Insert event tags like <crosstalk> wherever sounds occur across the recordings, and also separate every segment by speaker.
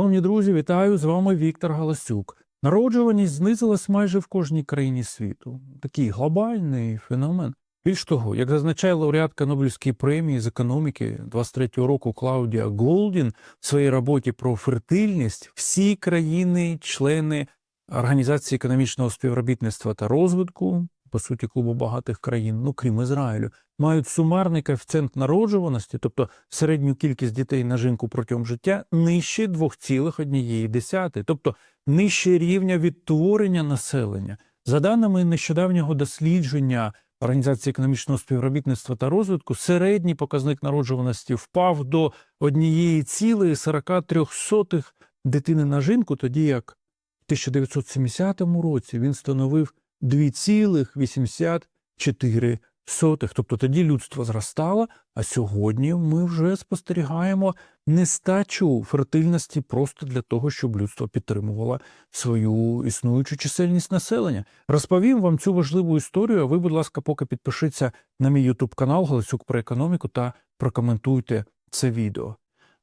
Speaker 1: Шановні друзі, вітаю з вами Віктор Галасюк. Народжуваність знизилась майже в кожній країні світу. Такий глобальний феномен. Більш того, як зазначає лауреатка Нобелівської премії з економіки 23-го року Клаудія Голдін в своїй роботі про фертильність, всі країни, члени Організації економічного співробітництва та розвитку, по суті, клубу багатих країн, ну крім Ізраїлю, мають сумарний коефіцієнт народжуваності, тобто середню кількість дітей на жінку протягом життя, нижче 2,1, тобто нижче рівня відтворення населення. За даними нещодавнього дослідження Організації економічного співробітництва та розвитку, середній показник народжуваності впав до 1,43 дитини на жінку, тоді як в 1970 році він становив 2,84. Тобто тоді людство зростало, а сьогодні ми вже спостерігаємо нестачу фертильності просто для того, щоб людство підтримувало свою існуючу чисельність населення. Розповім вам цю важливу історію. А ви, будь ласка, поки підпишіться на мій Ютуб канал Галасюк про економіку та прокоментуйте це відео.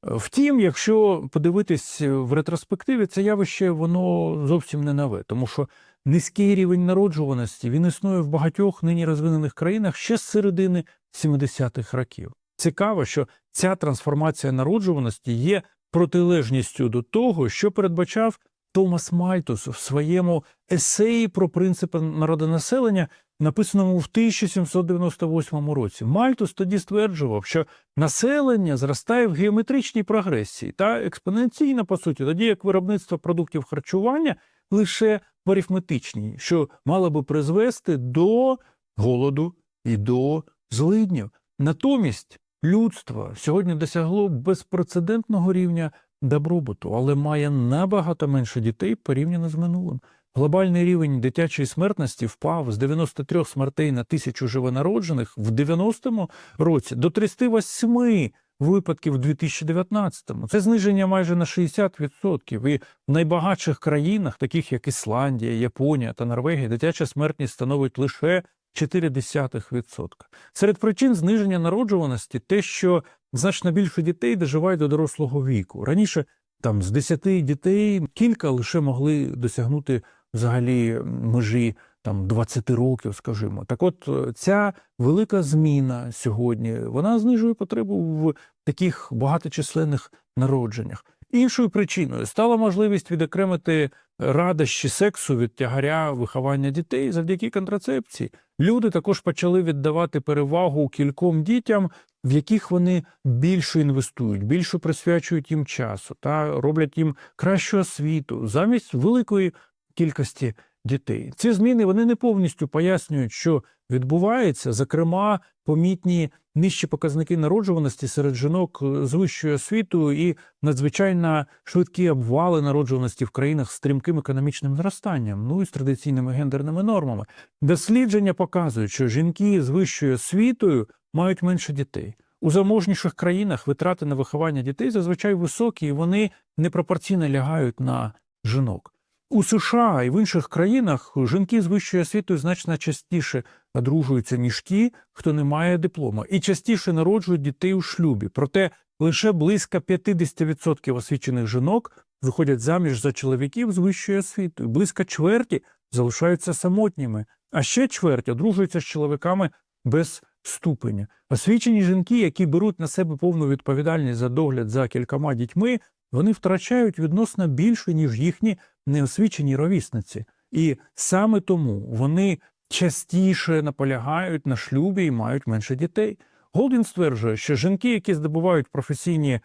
Speaker 1: Втім, якщо подивитись в ретроспективі, це явище воно зовсім не нове, тому що низький рівень народжуваності він існує в багатьох нині розвинених країнах ще з середини 70-х років. Цікаво, що ця трансформація народжуваності є протилежністю до того, що передбачав Томас Мальтус в своєму есеї про принципи народонаселення, написаному в 1798 році. Мальтус тоді стверджував, що населення зростає в геометричній прогресії та експоненційно, по суті, тоді як виробництво продуктів харчування лише в арифметичній, що мало би призвести до голоду і до злиднів. Натомість людство сьогодні досягло безпрецедентного рівня добробуту, але має набагато менше дітей порівняно з минулим. Глобальний рівень дитячої смертності впав з 93 смертей на тисячу живонароджених в 90-му році до 38 випадків в 2019-му. Це зниження майже на 60%. І в найбагатших країнах, таких як Ісландія, Японія та Норвегія, дитяча смертність становить лише 0,4%. Серед причин зниження народжуваності те, що значно більше дітей доживають до дорослого віку. Раніше там з 10 дітей кілька лише могли досягнути взагалі межі там 20 років, скажімо. Так от е, ця велика зміна сьогодні вона знижує потребу в таких багаточисленних народженнях. Іншою причиною стала можливість відокремити радощі сексу від тягаря виховання дітей завдяки контрацепції. Люди також почали віддавати перевагу кільком дітям, в яких вони більше інвестують, більше присвячують їм часу та роблять їм кращу освіту замість великої кількості дітей. Ці зміни вони не повністю пояснюють, що відбувається. Зокрема, помітні нижчі показники народжуваності серед жінок з вищою освітою і надзвичайно швидкі обвали народжуваності в країнах з стрімким економічним зростанням, ну і з традиційними гендерними нормами. Дослідження показують, що жінки з вищою освітою мають менше дітей. У заможніших країнах витрати на виховання дітей зазвичай високі, і вони непропорційно лягають на жінок. У США і в інших країнах жінки з вищою освітою значно частіше одружуються, ніж ті, хто не має диплома, і частіше народжують дітей у шлюбі. Проте лише близько 50% освічених жінок виходять заміж за чоловіків з вищою освітою. Близько чверті залишаються самотніми, а ще чверть одружуються з чоловіками без ступеня. Освічені жінки, які беруть на себе повну відповідальність за догляд за кількома дітьми, вони втрачають відносно більше, ніж їхні неосвічені ровісниці. І саме тому вони частіше наполягають на шлюбі і мають менше дітей. Голдін стверджує, що жінки, які здобувають професійні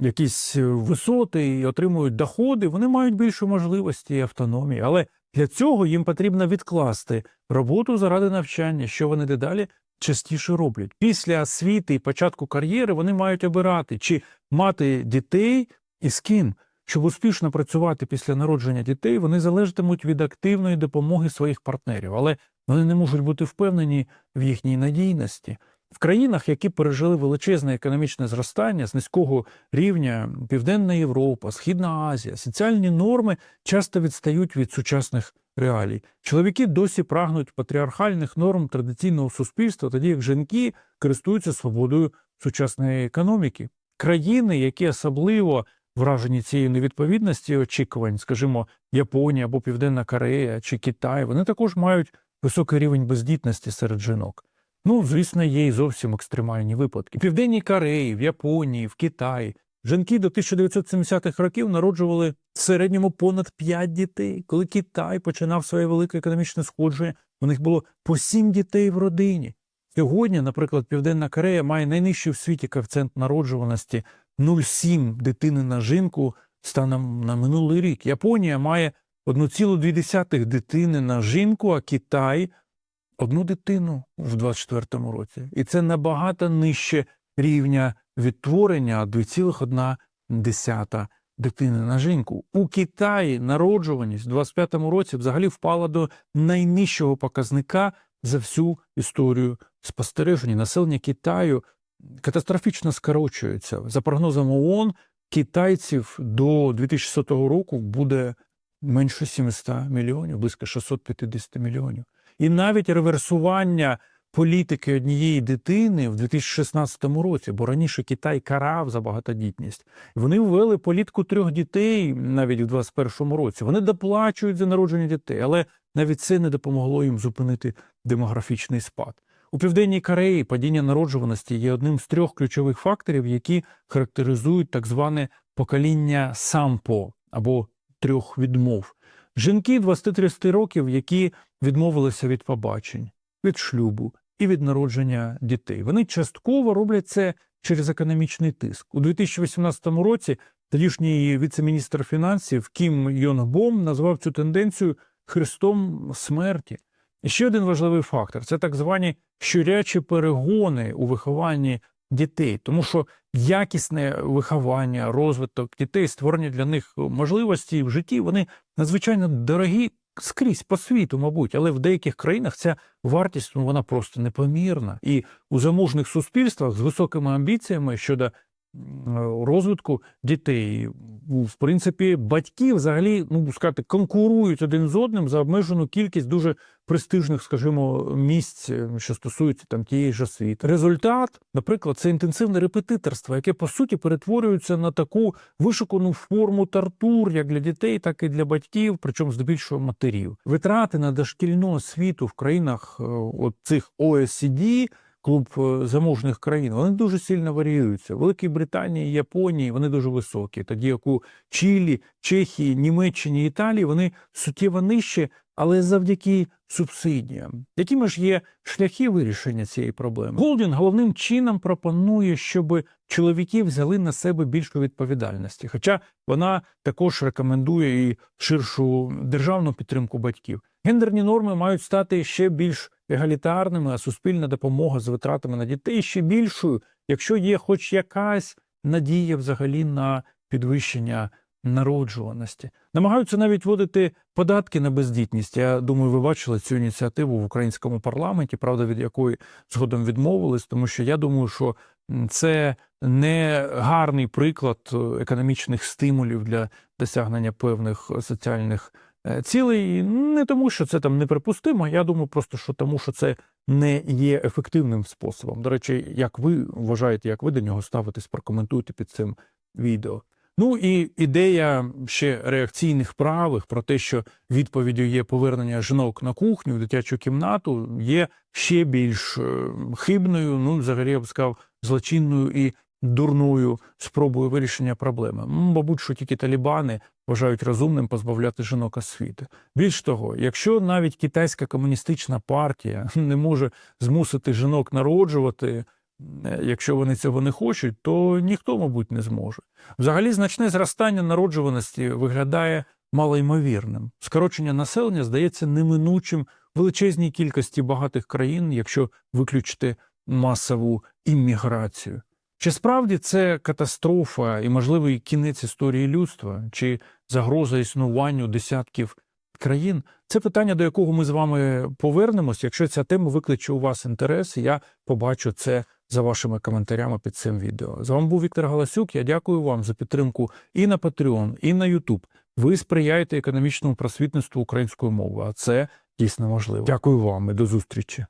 Speaker 1: якісь висоти і отримують доходи, вони мають більше можливості і автономії. Але для цього їм потрібно відкласти роботу заради навчання, що вони дедалі частіше роблять. Після освіти і початку кар'єри вони мають обирати, чи мати дітей і з ким. Щоб успішно працювати після народження дітей, вони залежатимуть від активної допомоги своїх партнерів, але вони не можуть бути впевнені в їхній надійності. В країнах, які пережили величезне економічне зростання з низького рівня Південна Європа, Східна Азія, соціальні норми часто відстають від сучасних реалій. Чоловіки досі прагнуть патріархальних норм традиційного суспільства, тоді як жінки користуються свободою сучасної економіки. Країни, які особливо вражені цією невідповідності очікувань, скажімо, Японія або Південна Корея чи Китай, вони також мають високий рівень бездітності серед жінок. Ну, звісно, є і зовсім екстремальні випадки. В Південній Кореї, в Японії, в Китаї жінки до 1970-х років народжували в середньому понад 5 дітей. Коли Китай починав своє велике економічне сходження, у них було по 7 дітей в родині. Сьогодні, наприклад, Південна Корея має найнижчий в світі коефіцієнт народжуваності 0,7 дитини на жінку станом на минулий рік. Японія має 1,2 дитини на жінку, а Китай одну дитину в 24-му році. І це набагато нижче рівня відтворення 2,1 дитини на жінку. У Китаї народжуваність в 25-му році взагалі впала до найнижчого показника за всю історію спостереження. Населення Китаю катастрофічно скорочується. За прогнозом ООН, китайців до 2100 року буде менше 700 мільйонів, близько 650 мільйонів. І навіть реверсування політики однієї дитини в 2016 році, бо раніше Китай карав за багатодітність. Вони ввели політику трьох дітей навіть у 2021 році. Вони доплачують за народження дітей, але навіть це не допомогло їм зупинити демографічний спад. У південній Кореї падіння народжуваності є одним з трьох ключових факторів, які характеризують так зване покоління сампо або трьох відмов. Жінки 20-30 років, які відмовилися від побачень, від шлюбу і від народження дітей. Вони частково роблять це через економічний тиск. У 2018 році тодішній віце-міністр фінансів Кім Йонг Бом назвав цю тенденцію хрестом смерті. І ще один важливий фактор це так звані щурячі перегони у вихованні дітей, тому що якісне виховання, розвиток дітей, створення для них можливостей в житті, вони надзвичайно дорогі скрізь по світу, мабуть, але в деяких країнах ця вартість ну, вона просто непомірна. І у заможних суспільствах з високими амбіціями щодо розвитку дітей, в принципі, батьки взагалі, ну сказати, конкурують один з одним за обмежену кількість дуже престижних, скажімо, місць, е, що стосуються там тієї ж освіти. Результат, наприклад, це інтенсивне репетиторство, яке по суті перетворюється на таку вишукану форму тартур, як для дітей, так і для батьків, причому здебільшого матерів. Витрати на дошкільну освіту в країнах е, от цих OECD, клуб е, заможних країн, вони дуже сильно варіюються. Великій Британії, Японії вони дуже високі. Тоді як у Чилі, Чехії, Німеччині, Італії вони суттєво нижчі, але завдяки субсидіям. Якими ж є шляхи вирішення цієї проблеми? Голдін головним чином пропонує, щоб чоловіки взяли на себе більшу відповідальності. Хоча вона також рекомендує і ширшу державну підтримку батьків. Гендерні норми мають стати ще більш егалітарними, а суспільна допомога з витратами на дітей ще більшою, якщо є хоч якась надія взагалі на підвищення народжуваності. Намагаються навіть вводити податки на бездітність. Я думаю, ви бачили цю ініціативу в українському парламенті, правда, від якої згодом відмовились, тому що я думаю, що це не гарний приклад е, економічних стимулів для досягнення певних соціальних е, цілей. Не тому, що це там неприпустимо. Я думаю, просто що тому, що це не є ефективним способом. До речі, як ви вважаєте, як ви до нього ставитесь, прокоментуйте під цим відео. Ну і ідея ще реакційних правих про те, що відповіддю є повернення жінок на кухню в дитячу кімнату, є ще більш е, хибною, ну взагалі я б сказав, злочинною і дурною спробою вирішення проблеми. Мабуть, що тільки талібани вважають розумним позбавляти жінок освіти. Більш того, якщо навіть китайська комуністична партія <laughs> не може змусити жінок народжувати. Якщо вони цього не хочуть, то ніхто, мабуть, не зможе. Взагалі, значне зростання народжуваності виглядає малоймовірним. Скорочення населення здається неминучим величезній кількості багатих країн, якщо виключити масову імміграцію. Чи справді це катастрофа і можливий кінець історії людства, чи загроза існуванню десятків країн? Це питання, до якого ми з вами повернемось. Якщо ця тема викличе у вас інтерес, я побачу це за вашими коментарями під цим відео. З вами був Віктор Галасюк. Я дякую вам за підтримку і на Patreon, і на YouTube. Ви сприяєте економічному просвітництву української мови, а це дійсно важливо. Дякую вам і до зустрічі.